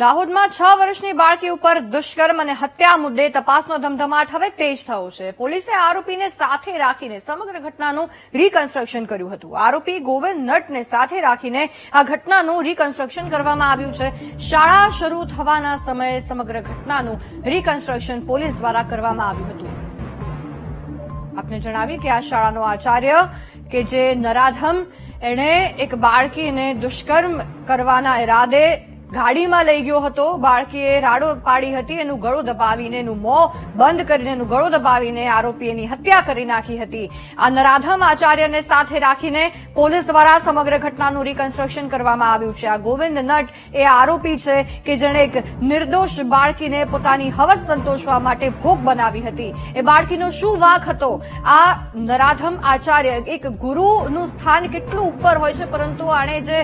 દાહોદમાં છ વર્ષની બાળકી ઉપર દુષ્કર્મ અને હત્યા મુદ્દે તપાસનો ધમધમાટ હવે તેજ થયો છે. પોલીસે આરોપીને સાથે રાખીને સમગ્ર ઘટનાનું રીકન્સ્ટ્રક્શન કર્યું હતું. આરોપી ગોવિંદ નટને સાથે રાખીને આ ઘટનાનું રીકન્સ્ટ્રક્શન કરવામાં આવ્યું છે. શાળા શરૂ થવાના સમયે સમગ્ર ઘટનાનું રીકન્સ્ટ્રક્શન પોલીસ દ્વારા કરવામાં આવ્યું હતું. આપને જણાવી કે આ શાળાનો આચાર્ય કે જે નરાધમ, એણે એક બાળકીને દુષ્કર્મ કરવાના ઈરાદે ગાડીમાં લઈ ગયો હતો. બાળકીએ રાડો પાડી હતી. એનું ગળું દબાવીને એનું મોં બંધ કરીને એનું ગળું દબાવીને આરોપી એની હત્યા કરી નાખી હતી. આ નરાધમ આચાર્યને સાથે રાખીને પોલીસ દ્વારા સમગ્ર ઘટનાનું રિકન્સ્ટ્રક્શન કરવામાં આવ્યું છે. આ ગોવિંદ નટ એ આરોપી છે કે જેણે એક નિર્દોષ બાળકીને પોતાની હવસ સંતોષવા માટે ભોગ બનાવી હતી. એ બાળકીનો શું વાંક હતો? આ નરાધમ આચાર્ય એક ગુરુનું સ્થાન કેટલું ઉપર હોય છે, પરંતુ આણે જે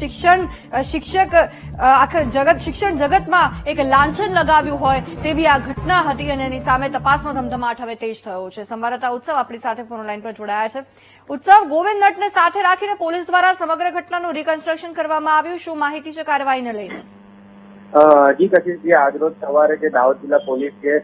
શિક્ષણ, શિક્ષક આખા જગત, શિક્ષણ જગતમાં એક લાંછન લગાવ્યું હોય તેવી આ ઘટના હતી અને એની સામે તપાસનો ધમધમાટ હવે તેજ થયો છે. સંવાદદાતા ઉત્સવ આપણી સાથે ફોન લાઈન પર જોડાયા છે. ઉત્સવ ગોવિંદ નટને સાથે રાખીને પોલીસ દ્વારા સમગ્ર ઘટનાનું રિકન્સ્ટ્રક્શન કરવામાં આવ્યું. શું માહિતી છે કાર્યવાહીને લઈને? જી કશિશજી આજરોજ સવારે જે દાહોદ જિલ્લા પોલીસ જે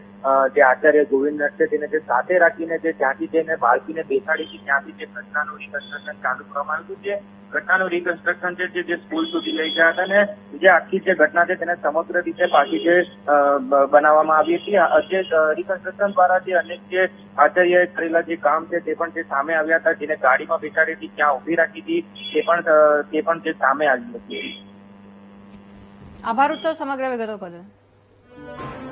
જે આચાર્ય ગોવિંદ છે તેને જે સાથે રાખીને જે ત્યાંથી તેને બાળકીને બેસાડી હતી, ત્યાંથી જે ઘટનાનું રિકન્સ્ટ્રક્શન ચાલુ કરવામાં આવ્યું હતું. ઘટનાનું રિકન્સ્ટ્રક્શન છે, જે- સ્કૂલ સુધી લઈ ગયા હતા અને જે આખી જે ઘટના છે તેને સમગ્ર રીતે પાછી જે બનાવવામાં આવી હતી. જે રિકન્સ્ટ્રક્શન દ્વારા જે અનેક જે આચાર્યએ કરેલા જે કામ છે તે પણ જે સામે આવ્યા હતા, જેને ગાડીમાં બેસાડી હતી ક્યાં ઊભી રાખી હતી, તે પણ તે પણ જે સામે આવી હતું. આભાર ઉત્સવ સમગ્ર વિગતો બદલ